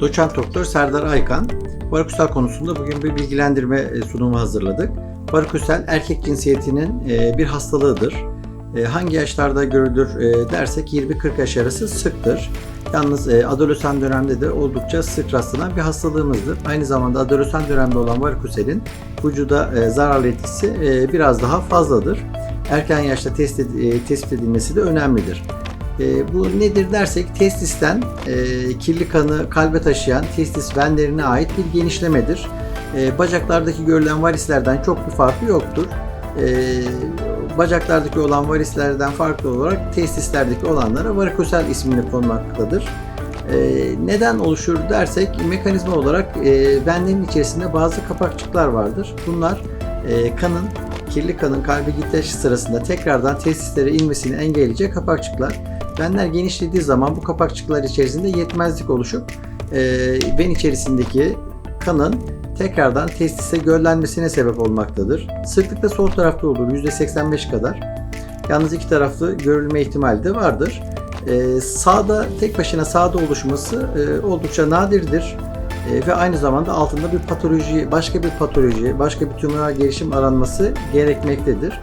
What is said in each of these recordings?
Doçent Doktor Serdar Aykan, varikosel konusunda bugün bir bilgilendirme e, sunumu hazırladık. Varikosel erkek cinsiyetinin e, bir hastalığıdır. E, Hangi yaşlarda görülür dersek 20-40 yaş arası sıktır. Yalnız e, adolesan dönemde de oldukça sık rastlanan bir hastalığımızdır. Aynı zamanda adolesan dönemde olan varikoselin vücuda e, zararlı etkisi e, biraz daha fazladır. Erken yaşta test e, tespit edilmesi de önemlidir. E, bu nedir dersek testisten e, kirli kanı kalbe taşıyan testis venlerine ait bir genişlemedir. E, bacaklardaki görülen varislerden çok bir farkı yoktur. E, bacaklardaki olan varislerden farklı olarak testislerdeki olanlara varikosel ismini konmaktadır. E, neden oluşur dersek mekanizma olarak e, venlerin içerisinde bazı kapakçıklar vardır. Bunlar e, kanın kirli kanın kalbe gittiği sırasında tekrardan testislere inmesini engelleyecek kapakçıklar. Venler genişlediği zaman bu kapakçıklar içerisinde yetmezlik oluşup e, ven içerisindeki kanın tekrardan testise göllenmesine sebep olmaktadır. Sıklıkla sol tarafta olur %85 kadar. Yalnız iki taraflı görülme ihtimali de vardır. E, sağda tek başına sağda oluşması e, oldukça nadirdir. E, ve aynı zamanda altında bir patoloji, başka bir patoloji, başka bir tümöral gelişim aranması gerekmektedir.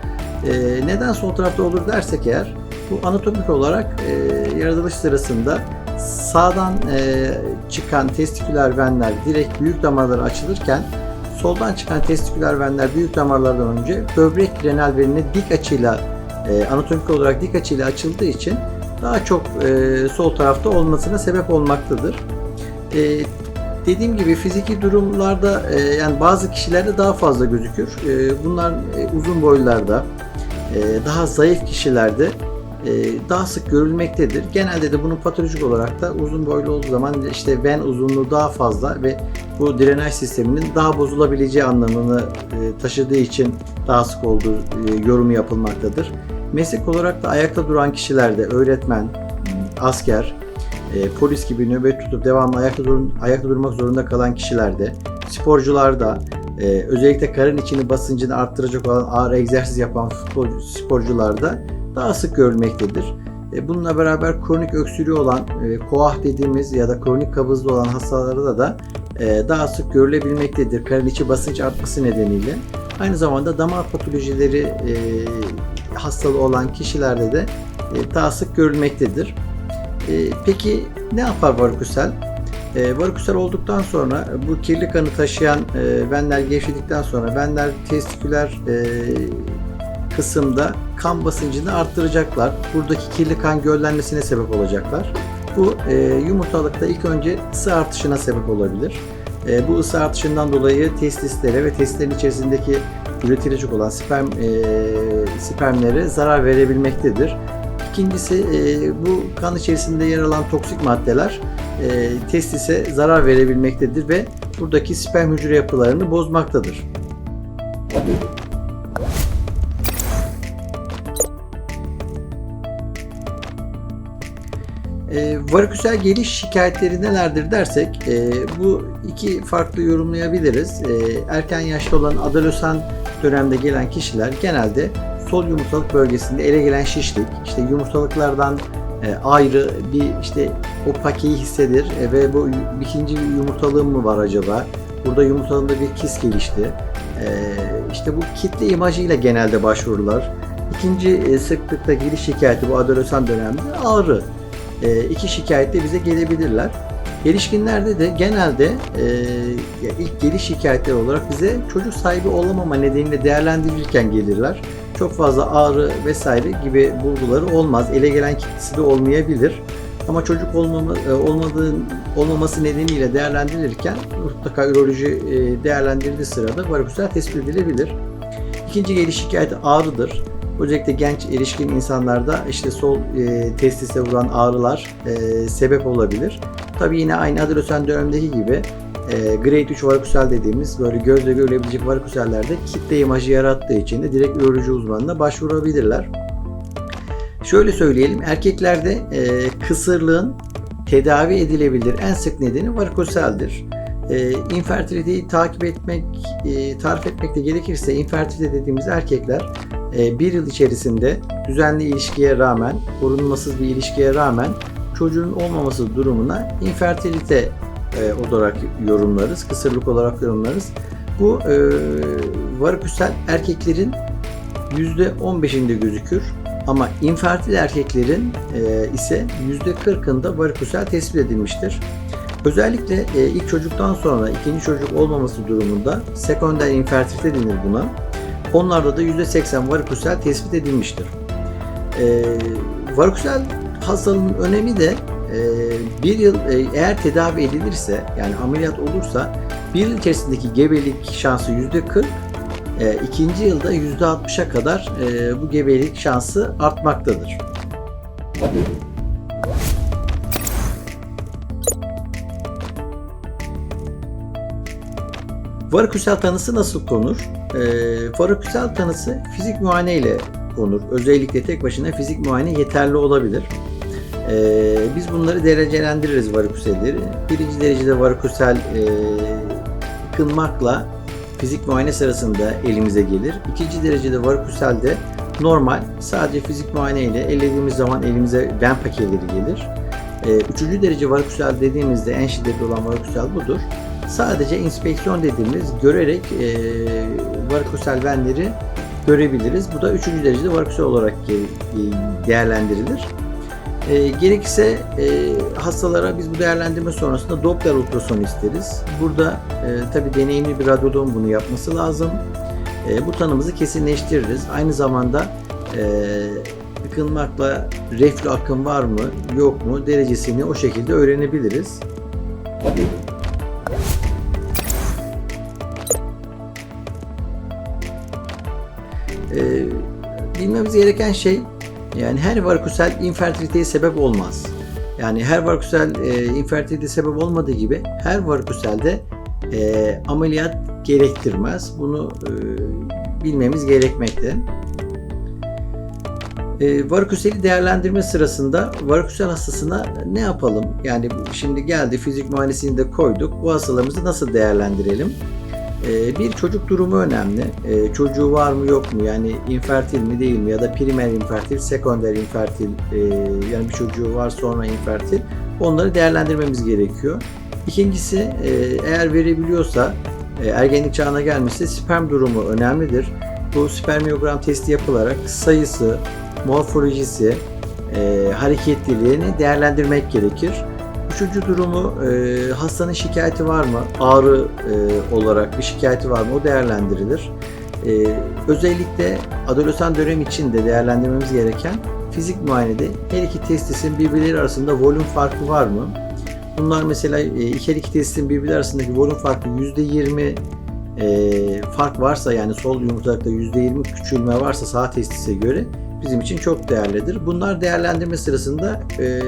E, neden sol tarafta olur dersek eğer, bu anatomik olarak e, yaratılış sırasında sağdan e, çıkan testiküler venler direkt büyük damarlara açılırken soldan çıkan testiküler venler büyük damarlardan önce böbrek renal venine dik açıyla e, anatomik olarak dik açıyla açıldığı için daha çok e, sol tarafta olmasına sebep olmaktadır. E, dediğim gibi fiziki durumlarda e, yani bazı kişilerde daha fazla gözükür. E, bunlar e, uzun boylarda, e, daha zayıf kişilerde daha sık görülmektedir. Genelde de bunun patolojik olarak da uzun boylu olduğu zaman işte ven uzunluğu daha fazla ve bu drenaj sisteminin daha bozulabileceği anlamını e, taşıdığı için daha sık olduğu e, yorumu yapılmaktadır. Meslek olarak da ayakta duran kişilerde öğretmen, asker, e, polis gibi nöbet tutup devamlı ayakta, durun, ayakta durmak zorunda kalan kişilerde, sporcularda, e, özellikle karın içini basıncını arttıracak olan ağır egzersiz yapan sporcularda daha sık görülmektedir. E, bununla beraber kronik öksürüğü olan, e, koah dediğimiz ya da kronik kabızlı olan hastalarda da e, daha sık görülebilmektedir. Karın içi basınç artması nedeniyle. Aynı zamanda damar patolojileri hastalığı olan kişilerde de daha sık görülmektedir. Peki ne yapar varikosel? Varikosel olduktan sonra bu kirli kanı taşıyan venler gevşedikten sonra venler testiküler kısımda kan basıncını arttıracaklar. Buradaki kirli kan göllenmesine sebep olacaklar. Bu e, yumurtalıkta ilk önce ısı artışına sebep olabilir. E, bu ısı artışından dolayı testislere ve testlerin içerisindeki üretilecek olan sperm e, spermlere zarar verebilmektedir. İkincisi e, bu kan içerisinde yer alan toksik maddeler e, testise zarar verebilmektedir ve buradaki sperm hücre yapılarını bozmaktadır. E, varikosel geliş şikayetleri nelerdir dersek e, bu iki farklı yorumlayabiliriz. E, erken yaşta olan adolesan dönemde gelen kişiler genelde sol yumurtalık bölgesinde ele gelen şişlik, işte yumurtalıklardan e, ayrı bir işte o pakeyi hissedir e, ve bu ikinci yumurtalığım mı var acaba? Burada yumurtalığında bir kis gelişti. E, işte bu kitle imajıyla genelde başvururlar. İkinci e, sıklıkta geliş şikayeti bu adolesan dönemde ağrı. E, iki şikayetle bize gelebilirler. Gelişkinlerde de genelde e, ilk geliş şikayetleri olarak bize çocuk sahibi olamama nedeniyle değerlendirilirken gelirler. Çok fazla ağrı vesaire gibi bulguları olmaz. Ele gelen kitlesi de olmayabilir. Ama çocuk olmama, e, olmadığı, olmaması nedeniyle değerlendirilirken mutlaka üroloji e, değerlendirildiği sırada varikosel tespit edilebilir. İkinci geliş şikayeti ağrıdır. Özellikle genç erişkin insanlarda işte sol e, testise vuran ağrılar e, sebep olabilir. Tabii yine aynı adolesan dönemdeki gibi e, grade 3 varikosel dediğimiz böyle gözle görülebilecek varikosellerde kitle imajı yarattığı için de direkt üroloji uzmanına başvurabilirler. Şöyle söyleyelim, erkeklerde e, kısırlığın tedavi edilebilir en sık nedeni varikoseldir. E, infertiliteyi takip etmek, e, tarif etmek de gerekirse infertilite dediğimiz erkekler bir yıl içerisinde düzenli ilişkiye rağmen, korunmasız bir ilişkiye rağmen çocuğun olmaması durumuna infertilite e, olarak yorumlarız, kısırlık olarak yorumlarız. Bu e, variküsel erkeklerin %15'inde gözükür ama infertil erkeklerin e, ise %40'ında variküsel tespit edilmiştir. Özellikle ilk çocuktan sonra ikinci çocuk olmaması durumunda sekonder infertilite denir buna. Onlarda da %80 variküsel tespit edilmiştir. E, variküsel hastalığın önemi de e, bir yıl e, eğer tedavi edilirse yani ameliyat olursa bir yıl içerisindeki gebelik şansı %40 e, ikinci yılda %60'a kadar e, bu gebelik şansı artmaktadır. Variküsel tanısı nasıl konur? E, variküsel tanısı fizik muayene ile konur. Özellikle tek başına fizik muayene yeterli olabilir. E, biz bunları derecelendiririz variküselleri. Birinci derecede variküsel e, yıkılmakla fizik muayene sırasında elimize gelir. İkinci derecede variküselde normal sadece fizik muayene ile ellediğimiz zaman elimize ven pakeleri gelir. E, üçüncü derece variküsel dediğimizde en şiddetli olan variküsel budur. Sadece inspeksiyon dediğimiz görerek e, variküsel venleri görebiliriz. Bu da üçüncü derecede variküsel olarak değerlendirilir. E, gerekirse e, hastalara biz bu değerlendirme sonrasında Doppler ultrasonu isteriz. Burada e, tabi deneyimli bir radyologun bunu yapması lazım. E, bu tanımızı kesinleştiririz. Aynı zamanda e, yıkılmakla reflü akım var mı yok mu derecesini o şekilde öğrenebiliriz. Bilmemiz gereken şey yani her variküsel infertiliteye sebep olmaz. Yani her variküsel e, infertilite sebep olmadığı gibi her variküselde e, ameliyat gerektirmez. Bunu e, bilmemiz gerekmekte. E, variküseli değerlendirme sırasında variküsel hastasına ne yapalım? Yani şimdi geldi fizik muayenesini de koyduk. Bu hastalarımızı nasıl değerlendirelim? Ee, bir çocuk durumu önemli. Ee, çocuğu var mı yok mu yani infertil mi değil mi ya da primer infertil, sekonder infertil e, yani bir çocuğu var sonra infertil onları değerlendirmemiz gerekiyor. İkincisi eğer verebiliyorsa ergenlik çağına gelmişse sperm durumu önemlidir. Bu spermiyogram testi yapılarak sayısı, morfolojisi, hareketliliğini değerlendirmek gerekir. Üçüncü durumu e, hastanın şikayeti var mı? Ağrı e, olarak bir şikayeti var mı? O değerlendirilir. E, özellikle adolesan dönem için de değerlendirmemiz gereken fizik muayenede her iki testisin birbirleri arasında volüm farkı var mı? Bunlar mesela e, her iki testin birbirleri arasındaki volüm farkı %20 e, fark varsa yani sol yumurtalıkta %20 küçülme varsa sağ testise göre bizim için çok değerlidir. Bunlar değerlendirme sırasında e,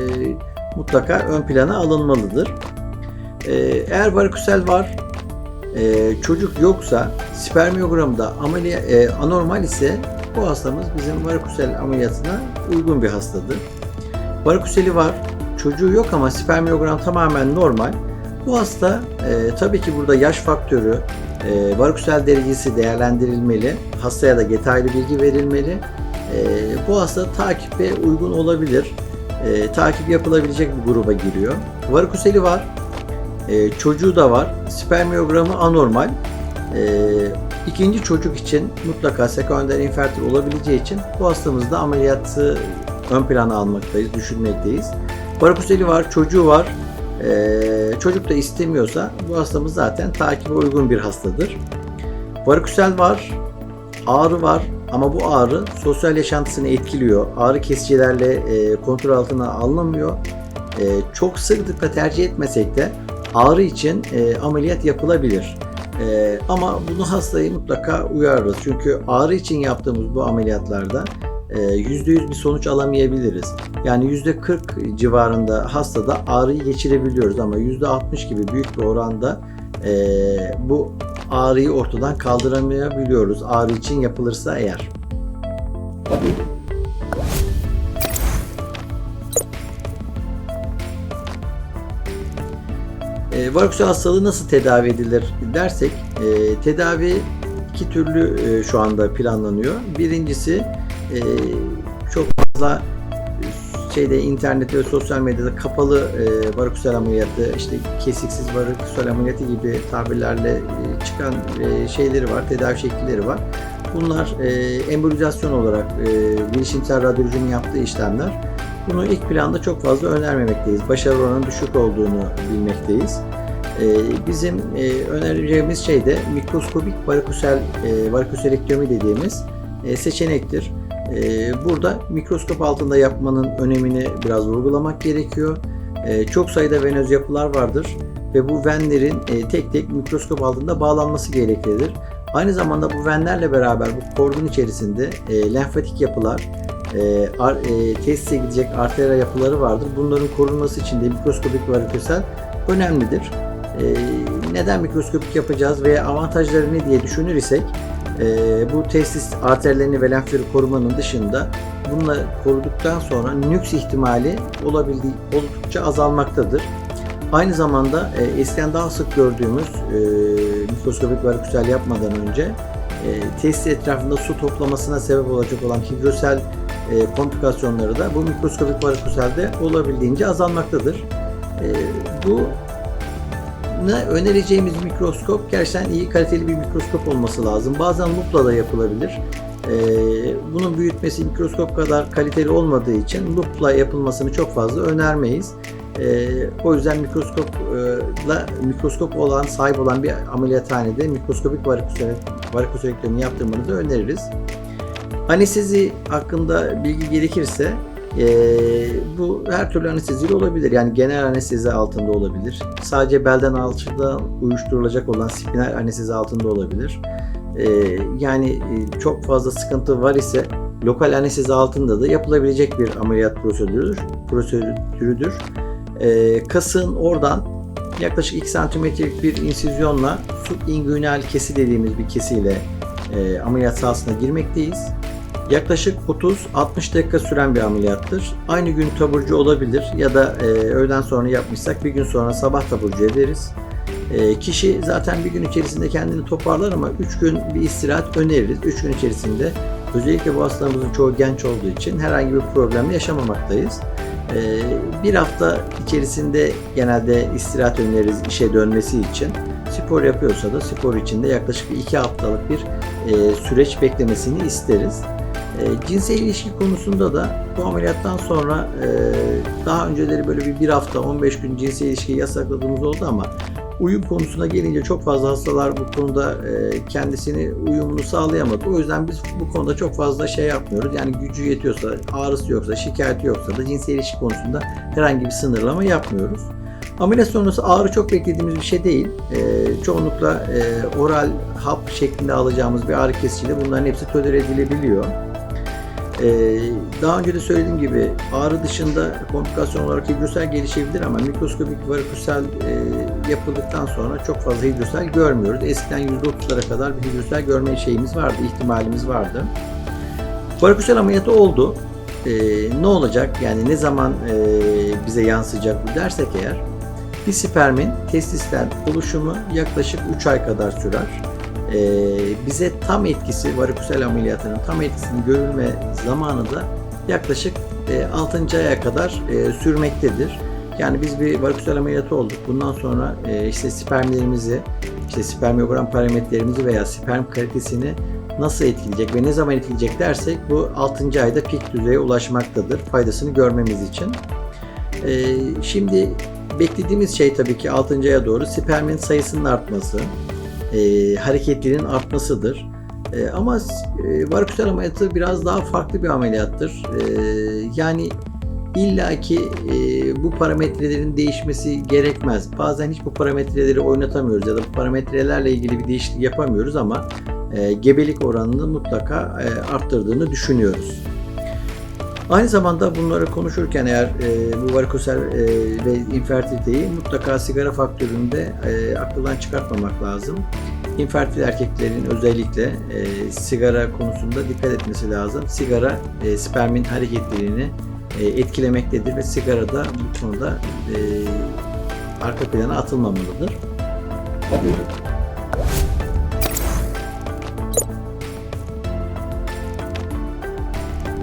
mutlaka ön plana alınmalıdır. Ee, eğer variküsel var, e, çocuk yoksa spermiyogramda ameliyat, e, anormal ise bu hastamız bizim variküsel ameliyatına uygun bir hastadır. Variküseli var, çocuğu yok ama spermiyogram tamamen normal. Bu hasta e, tabii ki burada yaş faktörü, e, variküsel derecesi değerlendirilmeli. Hastaya da detaylı bilgi verilmeli. E, bu hasta takibe uygun olabilir e, takip yapılabilecek bir gruba giriyor. Varikoseli var. E, çocuğu da var. Spermiyogramı anormal. E, ikinci çocuk için mutlaka sekonder infertil olabileceği için bu hastamızda ameliyatı ön plana almaktayız, düşünmekteyiz. Varikoseli var, çocuğu var. E, çocuk da istemiyorsa bu hastamız zaten takibe uygun bir hastadır. Varikosel var, ağrı var, ama bu ağrı sosyal yaşantısını etkiliyor. Ağrı kesicilerle e, kontrol altına alınamıyor. E, çok sıklıkla tercih etmesek de ağrı için e, ameliyat yapılabilir. E, ama bunu hastayı mutlaka uyarırız. Çünkü ağrı için yaptığımız bu ameliyatlarda %100 bir sonuç alamayabiliriz. Yani %40 civarında hastada ağrıyı geçirebiliyoruz ama %60 gibi büyük bir oranda bu ağrıyı ortadan kaldıramayabiliyoruz. Ağrı için yapılırsa eğer. E, varikosel hastalığı nasıl tedavi edilir dersek, e, tedavi iki türlü e, şu anda planlanıyor. Birincisi e, çok fazla şeyde internette ve sosyal medyada kapalı e, varikosel ameliyatı, işte kesiksiz varikosel ameliyatı gibi tabirlerle e, çıkan e, şeyleri var, tedavi şekilleri var. Bunlar e, embolizasyon olarak e, bilişimsel radyolojinin yaptığı işlemler. Bunu ilk planda çok fazla önermemekteyiz. Başarı oranının düşük olduğunu bilmekteyiz. E, bizim e, önereceğimiz şey de mikroskobik varikosel e, varikoselektomi dediğimiz e, seçenektir. E, burada mikroskop altında yapmanın önemini biraz vurgulamak gerekiyor. E, çok sayıda venöz yapılar vardır ve bu venlerin e, tek tek mikroskop altında bağlanması gereklidir. Aynı zamanda bu venlerle beraber bu kordon içerisinde e, lenfatik yapılar, e, ar, e, tesise gidecek arterya yapıları vardır. Bunların korunması için de mikroskopik varikosel önemlidir. Neden mikroskopik yapacağız veya avantajları ne diye düşünür isek e, bu testis arterlerini ve lenfleri korumanın dışında bununla koruduktan sonra nüks ihtimali olabildiği oldukça azalmaktadır. Aynı zamanda e, eskiden daha sık gördüğümüz e, mikroskopik varikosel yapmadan önce e, testis etrafında su toplamasına sebep olacak olan hidrosel e, komplikasyonları da bu mikroskopik varikoselde olabildiğince azalmaktadır. E, bu önereceğimiz mikroskop gerçekten iyi kaliteli bir mikroskop olması lazım. Bazen lupla da yapılabilir. Ee, bunun büyütmesi mikroskop kadar kaliteli olmadığı için lupla yapılmasını çok fazla önermeyiz. Ee, o yüzden mikroskopla mikroskop olan sahip olan bir ameliyathanede mikroskopik varikosel, varikoselektomi yaptırmanızı öneririz. Anestezi hakkında bilgi gerekirse ee, bu her türlü anesteziyle olabilir. Yani genel anestezi altında olabilir. Sadece belden alçıdan uyuşturulacak olan spinal anestezi altında olabilir. Ee, yani e, çok fazla sıkıntı var ise lokal anestezi altında da yapılabilecek bir ameliyat prosedürüdür. prosedürüdür. Ee, kasın oradan yaklaşık 2 santimetrelik bir insizyonla subinguinal kesi dediğimiz bir kesiyle e, ameliyat sahasına girmekteyiz. Yaklaşık 30-60 dakika süren bir ameliyattır. Aynı gün taburcu olabilir ya da e, öğleden sonra yapmışsak bir gün sonra sabah taburcu ederiz. E, kişi zaten bir gün içerisinde kendini toparlar ama 3 gün bir istirahat öneririz. 3 gün içerisinde özellikle bu hastalarımızın çoğu genç olduğu için herhangi bir problem yaşamamaktayız. E, bir hafta içerisinde genelde istirahat öneririz işe dönmesi için. Spor yapıyorsa da spor içinde yaklaşık 2 haftalık bir e, süreç beklemesini isteriz. E, cinsel ilişki konusunda da bu ameliyattan sonra e, daha önceleri böyle bir, bir hafta 15 gün cinsel ilişki yasakladığımız oldu ama uyum konusuna gelince çok fazla hastalar bu konuda e, kendisini uyumunu sağlayamadı. O yüzden biz bu konuda çok fazla şey yapmıyoruz. Yani gücü yetiyorsa, ağrısı yoksa, şikayeti yoksa da cinsel ilişki konusunda herhangi bir sınırlama yapmıyoruz. Ameliyat sonrası ağrı çok beklediğimiz bir şey değil. E, çoğunlukla e, oral hap şeklinde alacağımız bir ağrı kesiciyle bunların hepsi tolere edilebiliyor. Ee, daha önce de söylediğim gibi ağrı dışında komplikasyon olarak hidrosel gelişebilir ama mikroskopik varikosel e, yapıldıktan sonra çok fazla hidrosel görmüyoruz. Eskiden %30'lara kadar bir hidrosel görme şeyimiz vardı, ihtimalimiz vardı. Varikosel ameliyatı oldu. Ee, ne olacak? Yani ne zaman e, bize yansıyacak bu dersek eğer bir spermin testisten oluşumu yaklaşık 3 ay kadar sürer e, bize tam etkisi varikosel ameliyatının tam etkisinin görülme zamanı da yaklaşık e, 6. aya kadar e, sürmektedir. Yani biz bir varikosel ameliyatı olduk. Bundan sonra e, işte spermlerimizi, işte spermiyogram parametrelerimizi veya sperm kalitesini nasıl etkileyecek ve ne zaman etkileyecek dersek bu 6. ayda pik düzeye ulaşmaktadır faydasını görmemiz için. E, şimdi beklediğimiz şey tabii ki 6. aya doğru spermin sayısının artması, e, hareketlerin artmasıdır. E, ama e, varikosel ameliyatı biraz daha farklı bir ameliyattır. E, yani illaki e, bu parametrelerin değişmesi gerekmez. Bazen hiç bu parametreleri oynatamıyoruz ya da bu parametrelerle ilgili bir değişiklik yapamıyoruz ama e, gebelik oranını mutlaka e, arttırdığını düşünüyoruz. Aynı zamanda bunları konuşurken eğer e, bu varikosel e, ve infertiliteyi mutlaka sigara faktöründe e, aklından çıkartmamak lazım. İnfertil erkeklerin özellikle e, sigara konusunda dikkat etmesi lazım. Sigara e, spermin hareketlerini e, etkilemektedir ve sigara da bu konuda e, arka plana atılmamalıdır.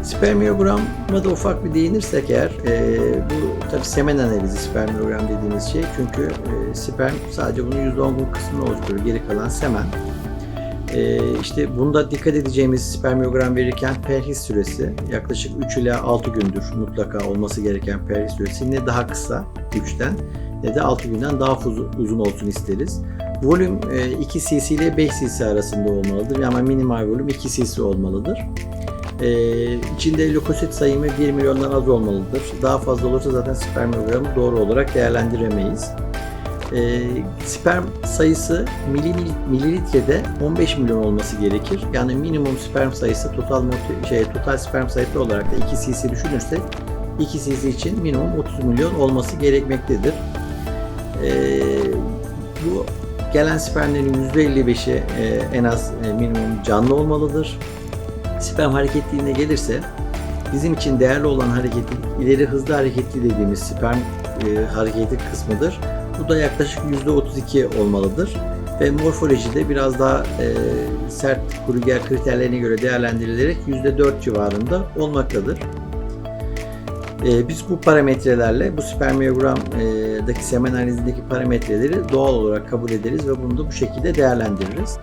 Spermiyogramma da ufak bir değinirsek eğer, e, bu tabii semen analizi spermiyogram dediğimiz şey. Çünkü e, sperm sadece bunun %10 kısmını oluşturur. Geri kalan semen. E, işte bunda dikkat edeceğimiz spermiyogram verirken perhis süresi yaklaşık 3 ila 6 gündür mutlaka olması gereken perhis süresi. Ne daha kısa 3'ten ne de 6 günden daha uzun olsun isteriz. Volüm e, 2 cc ile 5 cc arasında olmalıdır ama minimal volüm 2 cc olmalıdır. Ee, içinde lökosit sayımı 1 milyondan az olmalıdır. Daha fazla olursa zaten spermiyogramı doğru olarak değerlendiremeyiz. Ee, sperm sayısı mililitrede 15 milyon olması gerekir. Yani minimum sperm sayısı total şey total sperm sayısı olarak da 2 cc düşünürsek 2 cc için minimum 30 milyon olması gerekmektedir. Ee, bu gelen spermlerin %55'i e, en az e, minimum canlı olmalıdır sperm hareketliliğine gelirse bizim için değerli olan hareketlilik ileri hızlı hareketli dediğimiz sperm e, hareketi kısmıdır. Bu da yaklaşık %32 olmalıdır. Ve morfolojide biraz daha e, sert Kruger kriterlerine göre değerlendirilerek %4 civarında olmaktadır. E, biz bu parametrelerle bu spermiyogramdaki semen analizindeki parametreleri doğal olarak kabul ederiz ve bunu da bu şekilde değerlendiririz.